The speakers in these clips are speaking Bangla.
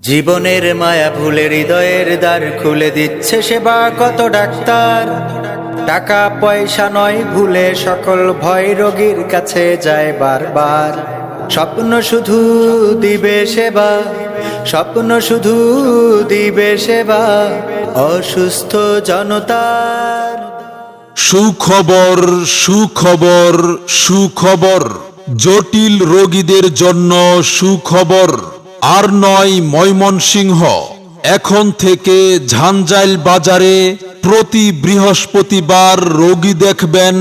জীবনের মায়া ভুলে হৃদয়ের দ্বার খুলে দিচ্ছে সেবা। কত ডাক্তার? টাকা, পয়সা নয়, ভুলে সকল ভয় রোগীর কাছে যায় বারবার। স্বপ্ন শুধু দিবে সেবা, স্বপ্ন শুধু দিবে সেবা, অসুস্থ জনতার সুখবর সুখবর সুখবর। জটিল রোগীদের জন্য সুখবর। আর নয় ময়মনসিংহ। এখন থেকে ঝাঞ্জাইল বাজারে প্রতি বৃহস্পতিবার রোগী দেখবেন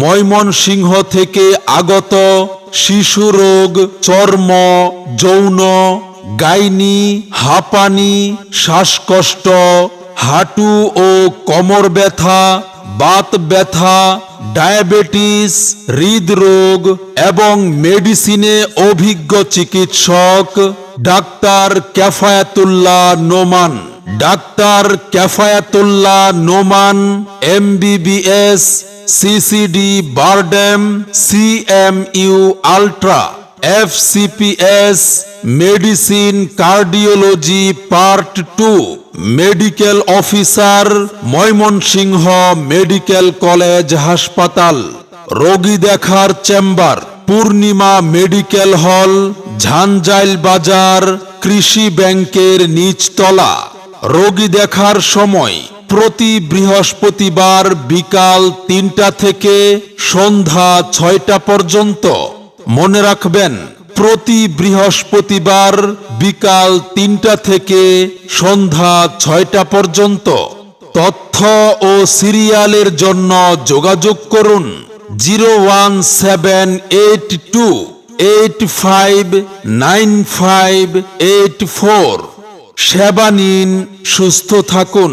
ময়মনসিংহ থেকে আগত শিশু রোগ, চর্ম, যৌন, গাইনি, হাঁপানি, শ্বাসকষ্ট হাঁটু ও কোমর ব্যথা, বাত ব্যথা, ডায়াবেটিস, হৃদরোগ এবং মেডিসিনে অভিজ্ঞ চিকিৎসক doctor Kafayatullah Noman. Doctor Kafayatullah Noman, MBBS, CCD, BIRDEM, CMU, ultra. FCPS medicine cardiology part two medical officer Mymensingh medical college হাসপাতাল রোগী দেখার চেম্বার পূর্ণিমা মেডিকেল হল ঝাঞ্জাইল বাজার কৃষি ব্যাংকের নিচতলা রোগী দেখার সময় প্রতি বৃহস্পতিবার বিকাল তিনটা থেকে সন্ধ্যা ছয়টা পর্যন্ত মনে রাখবেন, প্রতি বৃহস্পতিবার বিকাল তিনটা থেকে সন্ধ্যা ছয়টা পর্যন্ত তথ্য ও সিরিয়ালের জন্য যোগাযোগ করুন zero one seven eight two eight five nine five eight four. সেবা নিন, সুস্থ থাকুন।